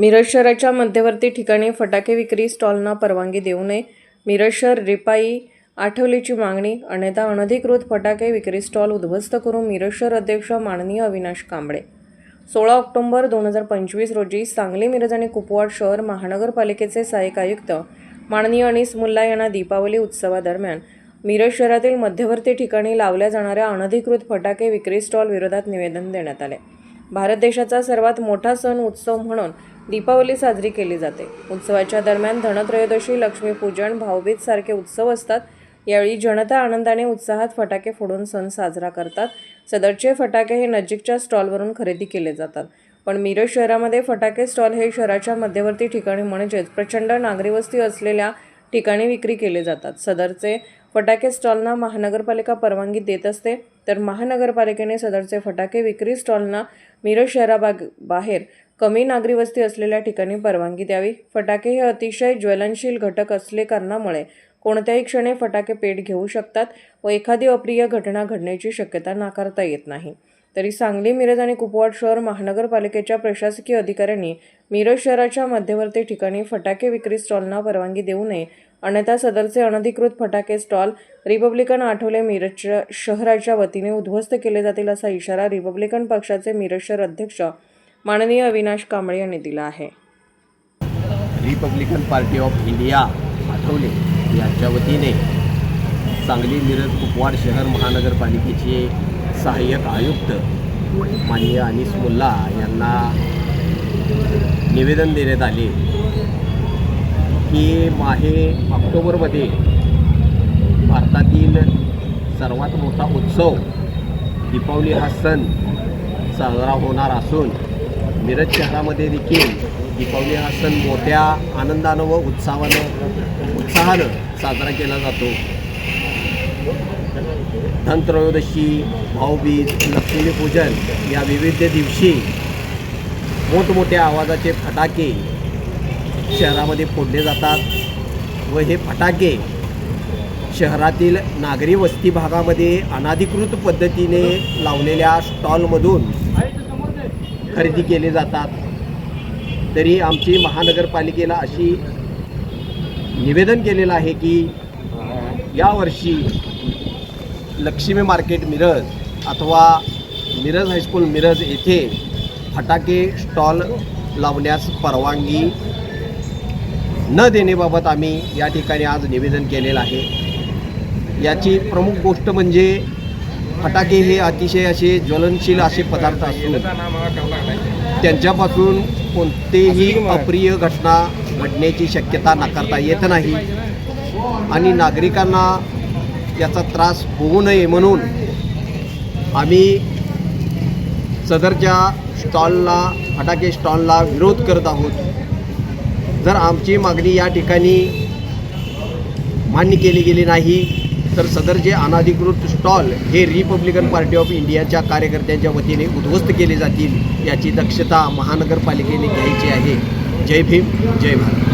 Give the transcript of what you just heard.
मिरज शहराच्या मध्यवर्ती ठिकाणी फटाके विक्री स्टॉलना परवानगी देऊ नये. मिरज शहर रिपाई आठवलेची मागणी अन्यथा अनधिकृत फटाके विक्री स्टॉल उद्ध्वस्त करून मिरज शहर अध्यक्ष माननीय अविनाश कांबळे. सोळा ऑक्टोबर दोन हजार पंचवीस रोजी सांगली मिरज आणि कुपवाड शहर महानगरपालिकेचे सहाय्यक आयुक्त माननीय अनिस मुल्ला यांना दीपावली उत्सवादरम्यान मिरज शहरातील मध्यवर्ती ठिकाणी लावल्या जाणाऱ्या अनधिकृत फटाके विक्री स्टॉल विरोधात निवेदन देण्यात आले. भारत देशाचा सर्वात मोठा सण उत्सव म्हणून दीपावली साजरी केली जाते. उत्सवाच्या दरम्यान धनत्रयोदशी लक्ष्मीपूजन भाऊबीज सारखे उत्सव असतात. यावेळी जनता आनंदाने उत्साहात फटाके फोडून सण साजरा करतात. सदरचे फटाके हे नजीकच्या स्टॉलवरून खरेदी केले जातात. पण मिरज शहरामध्ये फटाके स्टॉल हे शहराच्या मध्यवर्ती ठिकाणी म्हणजेच प्रचंड नागरी वस्ती असलेल्या ठिकाणी विक्री केले जातात. सदरचे फटाके स्टॉलना महानगरपालिका परवानगी देत असते तर महानगरपालिकेने सदरचे फटाके विक्री स्टॉलना मिरज शहराबाग बाहेर कमी नागरी वस्ती असलेल्या ठिकाणी परवानगी द्यावी. फटाके हे अतिशय ज्वलनशील घटक असले कारणामुळे कोणत्याही क्षणी फटाके पेट घेऊ शकतात व एखादी अप्रिय घटना घडण्याची शक्यता नाकारता येत नाही. तरी सांगली मिरज आणि कुपवाड शहर महानगरपालिकेच्या प्रशासकीय अधिकाऱ्यांनी मिरज शहराच्या मध्यवर्ती ठिकाणी फटाके विक्री स्टॉलना परवानगी देऊ नये. अन्यथा सदरचे अनधिकृत फटाके स्टॉल रिपब्लिकन आठवले मिरजच्या शहराच्या वतीने उद्ध्वस्त केले जातील असा इशारा रिपब्लिकन पक्षाचे मिरज शहर अध्यक्ष माननीय अविनाश कांबळे यांनी दिला आहे. Republican party of India Athawale यांच्या वतीने सांगली मिरज कुपवाड शहर महानगरपालिकेचे सहाय्यक आयुक्त माननीय अनिस मुल्ला यांना निवेदन देण्यात आले की माहे ऑक्टोबरमध्ये भारतातील सर्वात मोठा उत्सव दीपावली हा सण साजरा होणार असून मिरज शहरामध्ये देखील दीपावली हा सण मोठ्या आनंदानं व उत्साहानं उत्साहानं साजरा केला जातो. धनत्रयोदशी भाऊबीज लक्ष्मीपूजन या विविध दिवशी मोठमोठ्या आवाजाचे फटाके शहरामध्ये फोडले जातात व हे फटाके शहरातील नागरी वस्ती भागामध्ये अनाधिकृत पद्धतीने लावलेल्या स्टॉलमधून खरेदी केले जातात. तरी आमची महानगरपालिकेला अशी निवेदन केलेलं आहे की यावर्षी लक्ष्मी मार्केट मिरज अथवा मिरज हायस्कूल मिरज येथे फटाके स्टॉल लावण्यास परवानगी न देण्याबाबत आम्ही या ठिकाणी आज निवेदन केलेलं आहे. याची प्रमुख गोष्ट म्हणजे फटाके हे अतिशय असे ज्वलनशील असे पदार्थ असून त्यांच्यापासून कोणतेही अप्रिय घटना घडण्याची शक्यता नाकारता येत नाही. आणि नागरिकांना याचा त्रास होऊ नये म्हणून आम्ही सदरच्या स्टॉलला फटाके स्टॉलला विरोध करत आहोत. जर आमची मागणी या ठिकाणी मान्य केली गेली नाही तर सदरचे अनाधिकृत स्टॉल हे रिपब्लिकन पार्टी ऑफ इंडियाच्या कार्यकर्त्यांच्या वतीने उद्ध्वस्त केले जातील याची दक्षता महानगरपालिकेने घ्यायची आहे. जय भीम जय भारत.